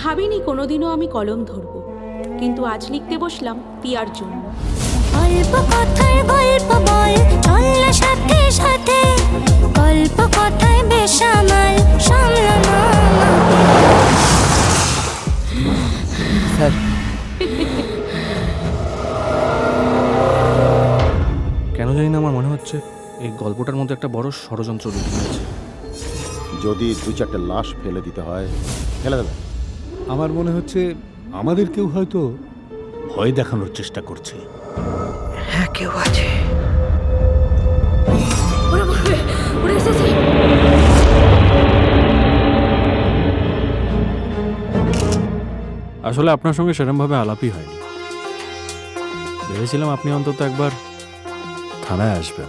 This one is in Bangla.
ভাবিনি কোনোদিনও আমি কলম ধরব। কিন্তু আজ লিখতে বসলাম পিয়ার জন্য। অল্প কথায় গল্প বল চল সাথে সাথে। গল্প কথায় বেসামাল সামলানো স্যার। কেন জানি না আমার মনে হচ্ছে এই গল্পটার মধ্যে একটা বড় ষড়যন্ত্র লুকিয়ে আছে। যদি দু চারটে লাশ ফেলে দিতে হয় ফেলে দেবে। আমার মনে হচ্ছে আমাদের কেউ হয়তো ভয় দেখানোর চেষ্টা করছে। হ্যাঁ কেউ আছে। আসলে আপনার সঙ্গে সেরমভাবে আলাপই হয়নি। ভেবেছিলাম আপনি অন্তত একবার থানায় আসবেন।